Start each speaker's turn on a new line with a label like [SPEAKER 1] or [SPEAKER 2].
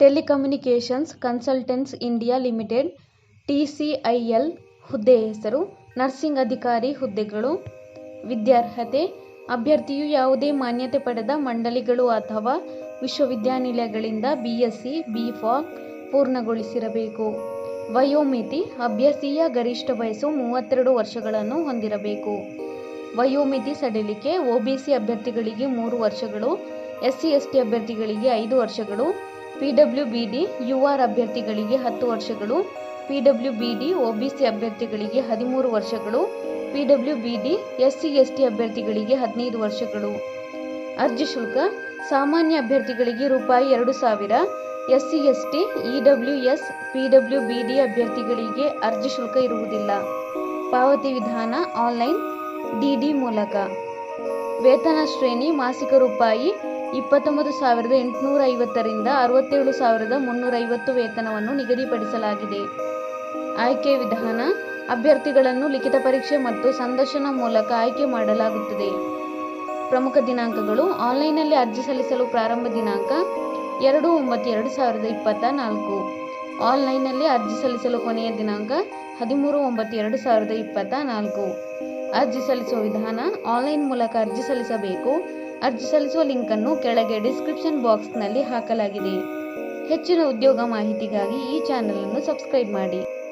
[SPEAKER 1] Telecommunications consultants India limited TCIL ಹುದ್ದೆ ಹೆಸರು, nursing ಅಧಿಕಾರಿ ಹುದ್ದೆಗಳು, ವಿದ್ಯಾರ್ಹತೆ, ಅಭ್ಯರ್ಥಿಯು ಯಾವುದೇ ಮಾನ್ಯತೆ ಪಡೆದ ಮಂಡಳಿಗಳು ಅಥವಾ ವಿಶ್ವವಿದ್ಯಾನಿಲಯಗಳಿಂದ ಬಿಎಸ್ಸಿ ಫಾಕ್ ಪೂರ್ಣಗೊಳಿಸಿರಬೇಕು. ವಯೋಮಿತಿ, ಅಭ್ಯರ್ಥಿಯ ಗರಿಷ್ಠ ವಯಸ್ಸು ಮೂವತ್ತೆರಡು ವರ್ಷಗಳನ್ನು ಹೊಂದಿರಬೇಕು. ವಯೋಮಿತಿ ಸಡಿಲಿಕೆ ಒಬಿಸಿ ಅಭ್ಯರ್ಥಿಗಳಿಗೆ ಮೂರು ವರ್ಷಗಳು ಎಸ್ಸಿ ಎಸ್ಟಿ ಅಭ್ಯರ್ಥಿಗಳಿಗೆ ಐದು ವರ್ಷಗಳು ಪಿಡಬ್ಲ್ಯೂಬಿಡಿ ಯುಆರ್ ಅಭ್ಯರ್ಥಿಗಳಿಗೆ ಹತ್ತು ವರ್ಷಗಳು ಪಿಡಬ್ಲ್ಯೂಬಿಡಿ ಒಬಿಸಿ ಅಭ್ಯರ್ಥಿಗಳಿಗೆ ಹದಿಮೂರು ವರ್ಷಗಳು ಪಿಡಬ್ಲ್ಯೂಬಿಡಿ ಎಸ್ಸಿ, ಎಸ್ಟಿ ಅಭ್ಯರ್ಥಿಗಳಿಗೆ ಹದಿನೈದು ವರ್ಷಗಳು. ಅರ್ಜಿ ಶುಲ್ಕ, ಸಾಮಾನ್ಯ ಅಭ್ಯರ್ಥಿಗಳಿಗೆ ರೂಪಾಯಿ ಎರಡು ಸಾವಿರ, ಎಸ್ಸಿ, ಎಸ್ಟಿ ಬಿ ಡಿ ಅಭ್ಯರ್ಥಿಗಳಿಗೆ ಅರ್ಜಿ ಶುಲ್ಕ ಇರುವುದಿಲ್ಲ. ಪಾವತಿ ವಿಧಾನ ಆನ್ಲೈನ್ ಡಿಡಿ ಮೂಲಕ. ವೇತನ ಶ್ರೇಣಿ ಮಾಸಿಕ ರೂಪಾಯಿ ಇಪ್ಪತ್ತೊಂಬತ್ತು ಸಾವಿರದ ಎಂಟುನೂರ ಐವತ್ತರಿಂದ ಅರವತ್ತೇಳು ಸಾವಿರದ ಮುನ್ನೂರ ಐವತ್ತು ವೇತನವನ್ನು ನಿಗದಿಪಡಿಸಲಾಗಿದೆ. ಆಯ್ಕೆ ವಿಧಾನ, ಅಭ್ಯರ್ಥಿಗಳನ್ನು ಲಿಖಿತ ಪರೀಕ್ಷೆ ಮತ್ತು ಸಂದರ್ಶನ ಮೂಲಕ ಆಯ್ಕೆ ಮಾಡಲಾಗುತ್ತದೆ. ಪ್ರಮುಖ ದಿನಾಂಕಗಳು, ಆನ್ಲೈನ್ನಲ್ಲಿ ಅರ್ಜಿ ಸಲ್ಲಿಸಲು ಪ್ರಾರಂಭ ದಿನಾಂಕ ಎರಡು ಒಂಬತ್ತು ಎರಡು ಸಾವಿರದ ಇಪ್ಪತ್ತ ನಾಲ್ಕು. ಆನ್ಲೈನ್ನಲ್ಲಿ ಅರ್ಜಿ ಸಲ್ಲಿಸಲು ಕೊನೆಯ ದಿನಾಂಕ ಹದಿಮೂರು ಒಂಬತ್ತು ಎರಡು ಸಾವಿರದ ಇಪ್ಪತ್ತ ನಾಲ್ಕು. ಅರ್ಜಿ ಸಲ್ಲಿಸುವ ವಿಧಾನ ಆನ್ಲೈನ್ ಮೂಲಕ ಅರ್ಜಿ ಸಲ್ಲಿಸಬೇಕು. ಅರ್ಜಿ ಸಲ್ಲಿಸುವ ಲಿಂಕನ್ನು ಕೆಳಗೆ ಡಿಸ್ಕ್ರಿಪ್ಷನ್ ಬಾಕ್ಸ್ನಲ್ಲಿ ಹಾಕಲಾಗಿದೆ. ಹೆಚ್ಚಿನ ಉದ್ಯೋಗ ಮಾಹಿತಿಗಾಗಿ ಈ ಚಾನಲನ್ನು ಸಬ್ಸ್ಕ್ರೈಬ್ ಮಾಡಿ.